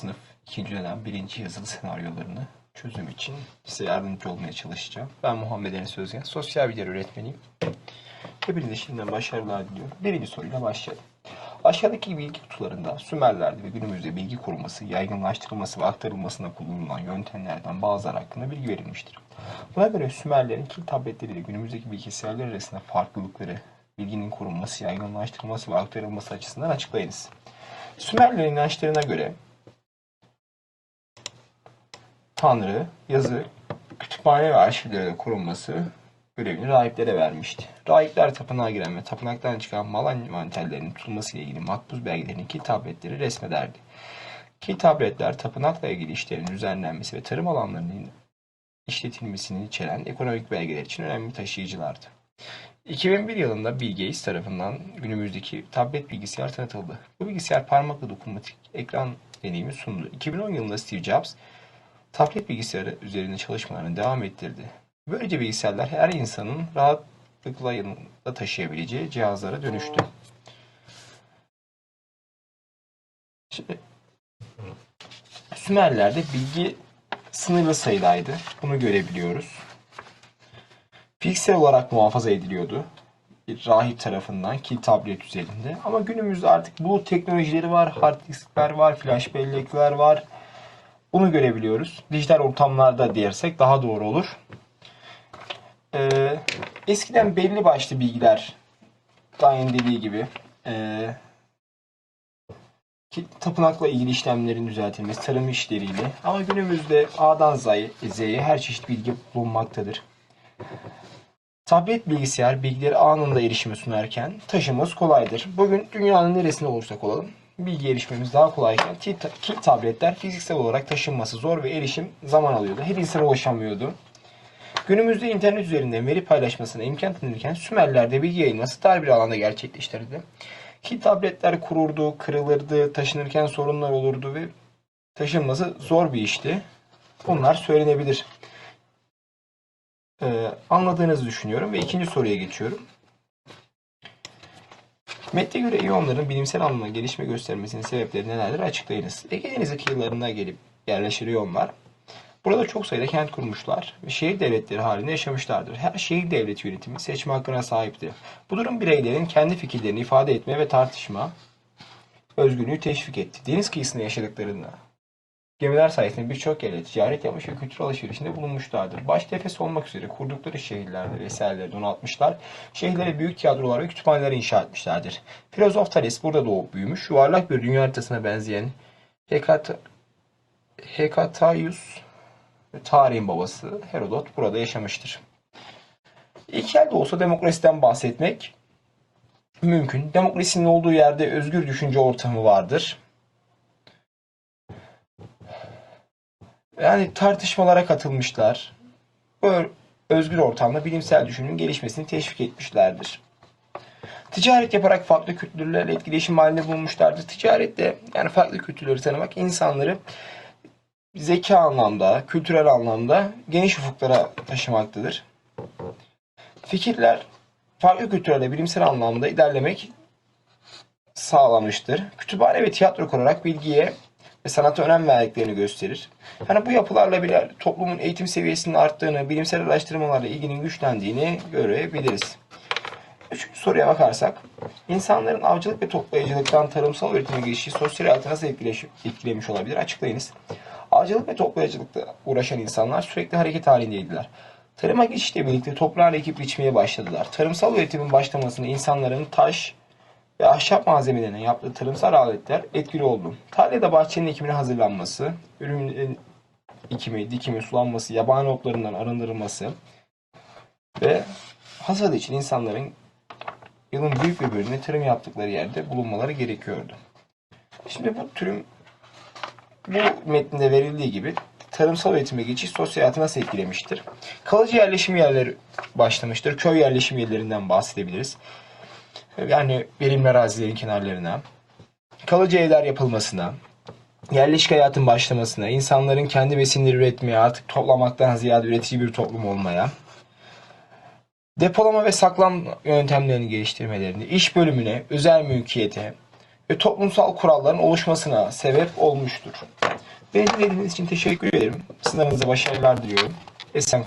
sınıf 2. dönem 1. yazılı senaryolarını çözüm için size yardımcı olmaya çalışacağım. Ben Muhammed Enes Özgen, sosyal bilgiler öğretmeniyim. Hepinize şimdiden başarılar diliyorum. Birinci soruyla başlayalım. Aşağıdaki bilgi kutularında Sümerler'de ve günümüzde bilgi koruması, yaygınlaştırılması ve aktarılmasına kullanılan yöntemlerden bazıları hakkında bilgi verilmiştir. Buna göre Sümerlerin kil tabletleriyle günümüzdeki bilgisayarlar arasında farklılıkları, bilginin korunması, yaygınlaştırılması ve aktarılması açısından açıklayınız. Sümerlerin inançlarına göre Tanrı yazı, kütüphane ve arşivlerde korunması görevini rahiplere vermişti. Rahipler tapınağa giren ve tapınaktan çıkan mal envanterlerinin tutulması ile ilgili makbuz belgelerini kil tabletleri resmederdi. Kil tabletler tapınakla ilgili işlerin düzenlenmesi ve tarım alanlarının işletilmesini içeren ekonomik belgeler için önemli taşıyıcılardı. 2001 yılında Bill Gates tarafından günümüzdeki tablet bilgisayar tanıtıldı. Bu bilgisayar parmakla dokunmatik ekran deneyimi sundu. 2010 yılında Steve Jobs tablet bilgisayarı üzerinde çalışmalarını devam ettirdi. Böylece bilgisayarlar her insanın rahatlıkla yanında taşıyabileceği cihazlara dönüştü. Şimdi, Sümerler'de bilgi sınırlı sayıdaydı. Bunu görebiliyoruz. Fiziksel olarak muhafaza ediliyordu. Bir rahip tarafından kil tablet üzerinde. Ama günümüzde artık bu teknolojileri var. Hard diskler var, flash bellekler var. Bunu görebiliyoruz. Dijital ortamlarda dersek daha doğru olur. Ee, eskiden belli başlı bilgiler Dayan dediği gibi ee, ki tapınakla ilgili işlemlerin düzeltilmesi, tarım işleriyle ama günümüzde A'dan Z'ye her çeşit bilgi bulunmaktadır. Tablet bilgisayar bilgileri anında erişime sunarken taşıması kolaydır. Bugün dünyanın neresinde olursak olalım bilgi erişmemiz daha kolayken kil, tabletler fiziksel olarak taşınması zor ve erişim zaman alıyordu. Her insana ulaşamıyordu. Günümüzde internet üzerinden veri paylaşmasına imkan tanınırken Sümerler'de bilgi yayılması dar bir alanda gerçekleştirildi. Kil tabletler kururdu, kırılırdı, taşınırken sorunlar olurdu ve taşınması zor bir işti. Bunlar söylenebilir. Ee, anladığınızı düşünüyorum ve ikinci soruya geçiyorum. Metne göre iyonların bilimsel anlamda gelişme göstermesinin sebepleri nelerdir açıklayınız. Ege Denizi kıyılarına gelip yerleşir iyonlar. Burada çok sayıda kent kurmuşlar ve şehir devletleri halinde yaşamışlardır. Her şehir devlet yönetimi seçme hakkına sahiptir. Bu durum bireylerin kendi fikirlerini ifade etme ve tartışma özgürlüğü teşvik etti. Deniz kıyısında yaşadıklarında gemiler sayesinde birçok yerle ticaret yapmış ve kültür alışverişinde bulunmuşlardır. Başta Efes olmak üzere kurdukları şehirlerde vesaireleri donatmışlar. Şehirlere büyük tiyatrolar ve kütüphaneler inşa etmişlerdir. Filozof Thales burada doğup büyümüş. Yuvarlak bir dünya haritasına benzeyen Hekat Hekataius ve tarihin babası Herodot burada yaşamıştır. İlk elde olsa demokrasiden bahsetmek mümkün. Demokrasinin olduğu yerde özgür düşünce ortamı vardır. Yani tartışmalara katılmışlar. Bu özgür ortamda bilimsel düşünün gelişmesini teşvik etmişlerdir. Ticaret yaparak farklı kültürlerle etkileşim halinde bulunmuşlardır. Ticarette yani farklı kültürleri tanımak insanları zeka anlamda, kültürel anlamda geniş ufuklara taşımaktadır. Fikirler farklı kültürlerle bilimsel anlamda ilerlemek sağlamıştır. Kütüphane ve tiyatro kurarak bilgiye ve sanata önem verdiklerini gösterir. Hani bu yapılarla bile toplumun eğitim seviyesinin arttığını, bilimsel araştırmalarla ilginin güçlendiğini görebiliriz. Üçüncü soruya bakarsak, insanların avcılık ve toplayıcılıktan tarımsal üretime geçişi sosyal hayatı nasıl etkilemiş olabilir? Açıklayınız. Avcılık ve toplayıcılıkla uğraşan insanlar sürekli hareket halindeydiler. Tarıma geçişle birlikte toprağın ekip biçmeye başladılar. Tarımsal üretimin başlamasını insanların taş ve ahşap malzemelerine yaptığı tarımsal aletler etkili oldu. Tarlada bahçenin ekimine hazırlanması, ürünlerin ekimi, dikimi, sulanması, yabani otlarından arındırılması ve hasat için insanların yılın büyük bir bölümünde tarım yaptıkları yerde bulunmaları gerekiyordu. Şimdi bu türüm bu metninde verildiği gibi tarımsal üretime geçiş sosyal hayatı nasıl etkilemiştir? Kalıcı yerleşim yerleri başlamıştır. Köy yerleşim yerlerinden bahsedebiliriz. Yani verimli arazilerin kenarlarına, kalıcı evler yapılmasına, yerleşik hayatın başlamasına, insanların kendi besinleri üretmeye, artık toplamaktan ziyade üretici bir toplum olmaya, depolama ve saklam yöntemlerini geliştirmelerini, iş bölümüne, özel mülkiyete ve toplumsal kuralların oluşmasına sebep olmuştur. Beni dinlediğiniz için teşekkür ederim. Sınavınıza başarılar diliyorum. Esen